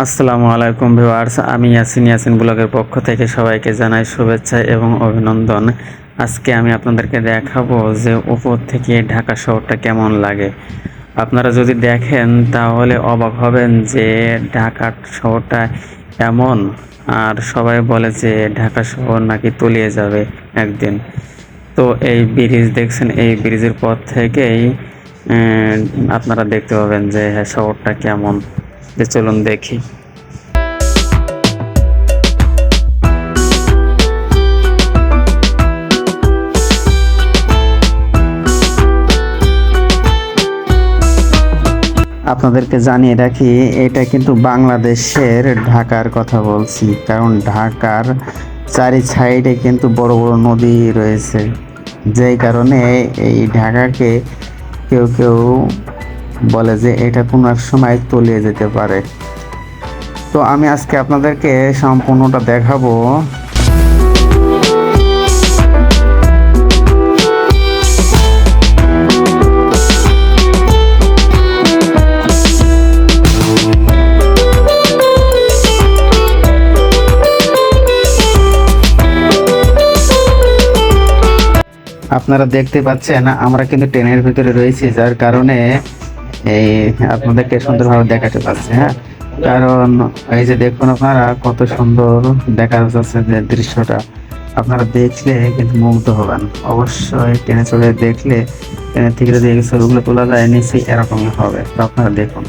আসসালামু আলাইকুম ভিউয়ার্স, আমি ইয়াসিন। ইয়াসিন ব্লগের পক্ষ থেকে সবাইকে জানাই শুভেচ্ছা এবং অভিনন্দন। আজকে আমি আপনাদেরকে দেখাবো যে উপর থেকে ঢাকা শহরটা কেমন লাগে। আপনারা যদি দেখেন, তাহলে অবাক হবেন যে ঢাকা শহরটা এমন, আর সবাই বলে যে ঢাকা শহর নাকি তলিয়ে যাবে একদিন। তো এই ব্রিজ দেখছেন, এই ব্রিজের পর থেকেই আপনারা দেখতে পাবেন যে হ্যাঁ শহরটা কেমন। চলুন দেখি। আপনাদেরকে জানিয়ে রাখি, এটা কিন্তু বাংলাদেশের ঢাকার কথা বলছি, কারণ ঢাকার চারি সাইডে কিন্তু বড় বড় নদী রয়েছে। যেই কারণে এই ঢাকাকে কেউ কেউ বলে যে এটা কোনো এক সময় তলিয়ে যেতে পারে। তো আমি আজকে আপনাদেরকে সম্পূর্ণটা দেখাবো। আপনারা দেখতে পাচ্ছেন, আমরা কিন্তু ট্রেনের ভিতরে রয়েছি, যার কারণে এই আপনাদেরকে সুন্দরভাবে দেখাতে পারছি হ্যাঁ? কারণ এই যে দেখুন আপনারা, কত সুন্দর দেখা যাচ্ছে যে দৃশ্যটা। আপনারা দেখলে কিন্তু মুগ্ধ হবেন। অবশ্যই ট্রেনে চলে দেখলে ট্রেনের থেকে যদি ছবিগুলো তোলা যায়, নিশ্চয়ই এরকমই হবে। তো আপনারা দেখুন।